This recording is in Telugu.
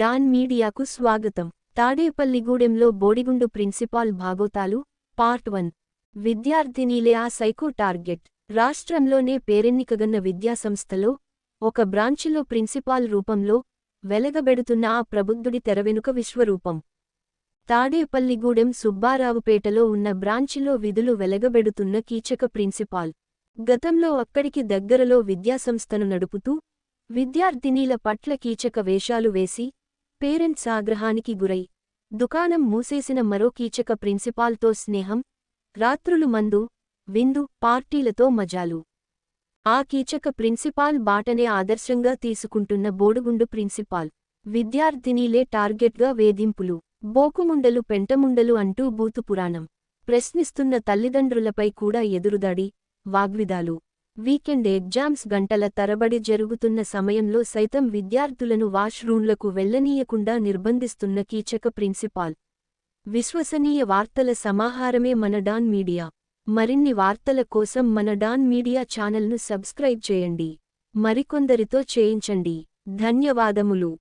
డాన్ మీడియాకు స్వాగతం. తాడేపల్లిగూడెంలో బోడిగుండు ప్రిన్సిపాల్ భాగోతాలు పార్ట్ వన్. విద్యార్థినీలే ఆ సైకో టార్గెట్. రాష్ట్రంలోనే పేరెన్నికగన్న విద్యాసంస్థలో ఒక బ్రాంచిలో ప్రిన్సిపాల్ రూపంలో వెలగబెడుతున్న ఆ ప్రబుద్ధుడి తెరవెనుక విశ్వరూపం. తాడేపల్లిగూడెం సుబ్బారావుపేటలో ఉన్న బ్రాంచిలో విధులు వెలగబెడుతున్న కీచక ప్రిన్సిపాల్. గతంలో అక్కడికి దగ్గరలో విద్యాసంస్థను నడుపుతూ విద్యార్థినీల పట్ల కీచక వేషాలు వేసి పేరెంట్స్ ఆగ్రహానికి గురై దుకాణం మూసేసిన మరో కీచక ప్రిన్సిపాల్తో స్నేహం రాత్రులు మందు విందు పార్టీలతో మజాలు. ఆ కీచక ప్రిన్సిపాల్ బాటనే ఆదర్శంగా తీసుకుంటున్న బోడుగుండు ప్రిన్సిపాల్ విద్యార్థినీలే టార్గెట్గా వేధింపులు బోకుముండలు పెంటముండలు అంటూ బూతుపురాణం ప్రశ్నిస్తున్న తల్లిదండ్రులపై కూడా ఎదురుదాడి వాగ్విదాలు. వీకెండ్ ఎగ్జామ్స్ గంటల తరబడి జరుగుతున్న సమయంలో సైతం విద్యార్థులను వాష్రూంలకు వెళ్ళనీయకుండా నిర్బంధిస్తున్న కీచక ప్రిన్సిపాల్. విశ్వసనీయ వార్తల సమాహారమే మన డాన్ మీడియా. మరిన్ని వార్తల కోసం మన డాన్ మీడియా ఛానల్ను సబ్స్క్రైబ్ చేయండి. మరికొందరితో చేయించండి. ధన్యవాదములు.